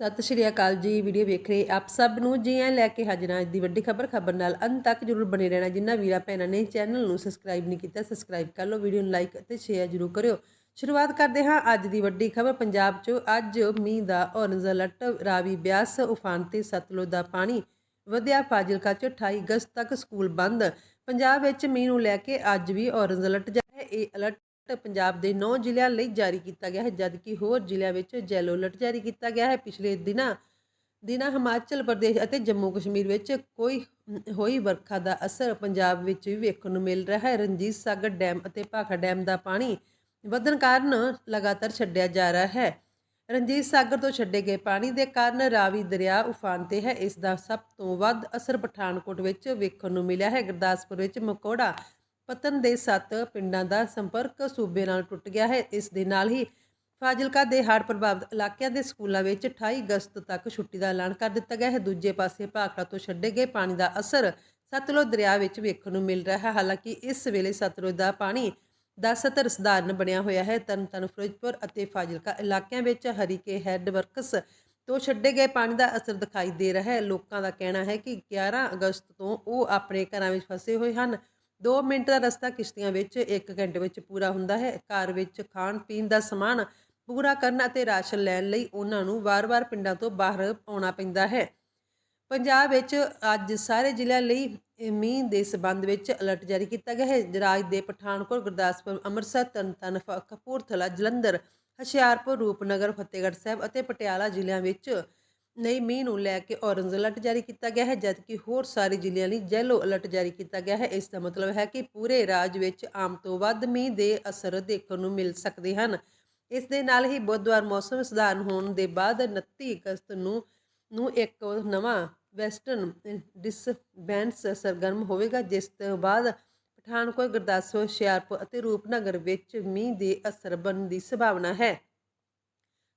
ਸਤਿ ਸ਼੍ਰੀ ਅਕਾਲ ਜੀ, ਵੀਡੀਓ ਵੇਖ ਰਹੇ ਆਪ ਸਭ ਨੂੰ। ਜੀ ਐ ਲੈ ਕੇ ਹਾਜ਼ਰ ਹਾਂ ਅੱਜ ਦੀ ਵੱਡੀ ਖਬਰ ਖਬਰ ਨਾਲ ਅੰਤ ਤੱਕ ਜਰੂਰ ਬਣੇ ਰਹਿਣਾ। ਜਿੰਨਾ ਵੀਰਾ ਭੈਣਾਂ ਨੇ ਚੈਨਲ ਨੂੰ ਸਬਸਕ੍ਰਾਈਬ ਨਹੀਂ ਕੀਤਾ, ਸਬਸਕ੍ਰਾਈਬ ਕਰ ਲਓ, ਵੀਡੀਓ ਨੂੰ ਲਾਈਕ ਅਤੇ ਸ਼ੇਅਰ ਜਰੂਰ ਕਰਿਓ। ਸ਼ੁਰੂਆਤ ਕਰਦੇ ਹਾਂ ਅੱਜ ਦੀ ਵੱਡੀ ਖਬਰ। ਪੰਜਾਬ 'ਚ ਅੱਜ ਮੀਂਹ ਦਾ ਔਰੰਜ ਅਲਰਟ, ਰਾਵੀ ਬਿਆਸ ਉਫਾਨ ਤੇ ਸਤਲੁਜ ਦਾ ਪਾਣੀ। ਵਧਿਆ ਫਾਜ਼ਿਲਕਾ 'ਚ 28 ਅਗਸਤ ਤੱਕ ਸਕੂਲ ਬੰਦ। ਪੰਜਾਬ ਵਿੱਚ ਮੀਂਹ ਨੂੰ ਲੈ ਕੇ ਅੱਜ ਵੀ ਔਰੰਜ ਅਲਰਟ ਜਾਰੀ ਹੈ। ਇਹ ਅਲਰਟ ਪੰਜਾਬ ਦੇ 9 ਜ਼ਿਲ੍ਹਿਆਂ ਲਈ ਜਾਰੀ ਕੀਤਾ ਗਿਆ ਹੈ, ਜਦਕਿ ਹੋਰ ਜ਼ਿਲ੍ਹਿਆਂ ਵਿੱਚ ਯੈਲੋ ਅਲਰਟ ਜਾਰੀ ਕੀਤਾ ਗਿਆ ਹੈ। ਪਿਛਲੇ ਦਿਨਾਂ ਦਿਨਾਂ ਹਿਮਾਚਲ ਪ੍ਰਦੇਸ਼ ਅਤੇ ਜੰਮੂ ਕਸ਼ਮੀਰ ਵਿੱਚ ਕੋਈ ਹੋਈ ਵਰਖਾ ਦਾ ਅਸਰ ਪੰਜਾਬ ਵਿੱਚ ਵੀ ਵੇਖਣ ਨੂੰ ਮਿਲ ਰਿਹਾ ਹੈ। ਰਣਜੀਤ ਸਾਗਰ ਡੈਮ ਅਤੇ ਭਾਖਾ ਡੈਮ ਦਾ ਪਾਣੀ ਵਧਣ ਕਾਰਨ ਲਗਾਤਾਰ ਛੱਡਿਆ ਜਾ ਰਿਹਾ ਹੈ। ਰਣਜੀਤ ਸਾਗਰ ਤੋਂ ਛੱਡੇ ਗਏ ਪਾਣੀ ਦੇ ਕਾਰਨ ਰਾਵੀ ਦਰਿਆ ਉਫਾਨ ਤੇ ਹੈ। ਇਸ ਦਾ ਸਭ ਤੋਂ ਵੱਧ ਅਸਰ ਪਠਾਨਕੋਟ ਵਿੱਚ ਵੇਖਣ ਨੂੰ ਮਿਲਿਆ ਹੈ। ਗੁਰਦਾਸਪੁਰ ਵਿੱਚ ਮਕੋੜਾ ਪਤਨ ਦੇ ਸੱਤ ਪਿੰਡਾਂ ਦਾ ਸੰਪਰਕ ਸੂਬੇ ਨਾਲ ਟੁੱਟ ਗਿਆ ਹੈ। ਇਸ ਦੇ ਨਾਲ ਹੀ ਫਾਜ਼ਿਲਕਾ ਦੇ ਹੜ੍ਹ ਪ੍ਰਭਾਵਿਤ ਇਲਾਕਿਆਂ ਦੇ ਸਕੂਲਾਂ ਵਿੱਚ 28 ਅਗਸਤ ਤੱਕ ਛੁੱਟੀ ਦਾ ਐਲਾਨ ਕਰ ਦਿੱਤਾ ਗਿਆ ਹੈ। ਦੂਜੇ ਪਾਸੇ ਭਾਖੜਾ ਤੋਂ ਛੱਡੇ ਗਏ ਪਾਣੀ ਦਾ ਅਸਰ ਸਤਲੁਜ ਦਰਿਆ ਵਿੱਚ ਵੇਖਣ ਨੂੰ ਮਿਲ ਰਿਹਾ ਹੈ। ਹਾਲਾਂਕਿ ਇਸ ਵੇਲੇ ਸਤਲੁਜ ਦਾ ਪਾਣੀ ਦਾ ਸਤਰ ਸਧਾਰਨ ਬਣਿਆ ਹੋਇਆ ਹੈ। ਤਰਨਤਾਰਨ, ਫਿਰੋਜ਼ਪੁਰ ਅਤੇ ਫਾਜ਼ਿਲਕਾ ਇਲਾਕਿਆਂ ਵਿੱਚ ਹਰੀਕੇ ਹੈੱਡ ਵਰਕਸ ਤੋਂ ਛੱਡੇ ਗਏ ਪਾਣੀ ਦਾ ਅਸਰ ਦਿਖਾਈ ਦੇ ਰਿਹਾ ਹੈ। ਲੋਕਾਂ ਦਾ ਕਹਿਣਾ ਹੈ ਕਿ 11 ਅਗਸਤ ਤੋਂ ਉਹ ਆਪਣੇ ਘਰਾਂ ਵਿੱਚ ਫਸੇ ਹੋਏ ਹਨ। 2 ਮਿੰਟ ਦਾ ਰਸਤਾ ਕਿਸ਼ਤੀਆਂ ਵਿੱਚ 1 ਘੰਟੇ ਵਿੱਚ ਪੂਰਾ ਹੁੰਦਾ ਹੈ। ਘਰ ਵਿੱਚ ਖਾਣ ਪੀਣ ਦਾ ਸਮਾਨ ਪੂਰਾ ਕਰਨ ਅਤੇ ਰਾਸ਼ਨ ਲੈਣ ਲਈ ਉਹਨਾਂ ਨੂੰ ਵਾਰ-ਵਾਰ ਪਿੰਡਾਂ ਤੋਂ ਬਾਹਰ ਆਉਣਾ ਪੈਂਦਾ ਹੈ। ਪੰਜਾਬ ਵਿੱਚ ਅੱਜ ਸਾਰੇ ਜ਼ਿਲ੍ਹਿਆਂ ਲਈ ਮੀਂਹ ਦੇ ਸਬੰਧ ਵਿੱਚ ਅਲਰਟ ਜਾਰੀ ਕੀਤਾ ਗਿਆ ਹੈ। ਰਾਜ ਦੇ ਪਠਾਨਕੋਟ, ਗੁਰਦਾਸਪੁਰ, ਅੰਮ੍ਰਿਤਸਰ ਤਰਨਤਾਰਨ ਫ- ਕਪੂਰਥਲਾ, ਜਲੰਧਰ, ਹੁਸ਼ਿਆਰਪੁਰ, ਰੂਪਨਗਰ, ਫਤਿਹਗੜ੍ਹ ਸਾਹਿਬ ਅਤੇ ਪਟਿਆਲਾ ਜ਼ਿਲ੍ਹਿਆਂ ਵਿੱਚ ਨਈ ਮੀਂਹ ਨੂੰ ਲੈ ਕੇ ਔਰੰਜ ਅਲਰਟ ਜਾਰੀ ਕੀਤਾ ਗਿਆ ਹੈ, ਜਦਕਿ ਹੋਰ ਸਾਰੇ ਜ਼ਿਲ੍ਹਿਆਂ ਲਈ ਯੈਲੋ ਅਲਰਟ ਜਾਰੀ ਕੀਤਾ ਗਿਆ ਹੈ। ਇਸ ਦਾ ਮਤਲਬ ਹੈ ਕਿ ਪੂਰੇ ਰਾਜ ਵਿੱਚ ਆਮ ਤੋਂ ਵੱਧ ਮੀਂਹ ਦੇ ਅਸਰ ਦੇਖਣ ਨੂੰ ਮਿਲ ਸਕਦੇ ਹਨ। ਇਸ ਦੇ ਨਾਲ ਹੀ ਬੁੱਧਵਾਰ ਮੌਸਮ ਸੁਧਾਰਨ ਹੋਣ ਦੇ ਬਾਅਦ 29 ਅਗਸਤ ਨੂੰ ਨੂੰ ਇੱਕ ਨਵਾਂ ਵੈਸਟਰਨ ਡਿਸਬੈਂਸ ਸਰਗਰਮ ਹੋਵੇਗਾ, ਜਿਸ ਤੋਂ ਬਾਅਦ ਪਠਾਨਕੋਟ, ਗੁਰਦਾਸਪੁਰ, ਹੁਸ਼ਿਆਰਪੁਰ ਅਤੇ ਰੂਪਨਗਰ ਵਿੱਚ ਮੀਂਹ ਦੇ ਅਸਰ ਬਣਨ ਦੀ ਸੰਭਾਵਨਾ ਹੈ।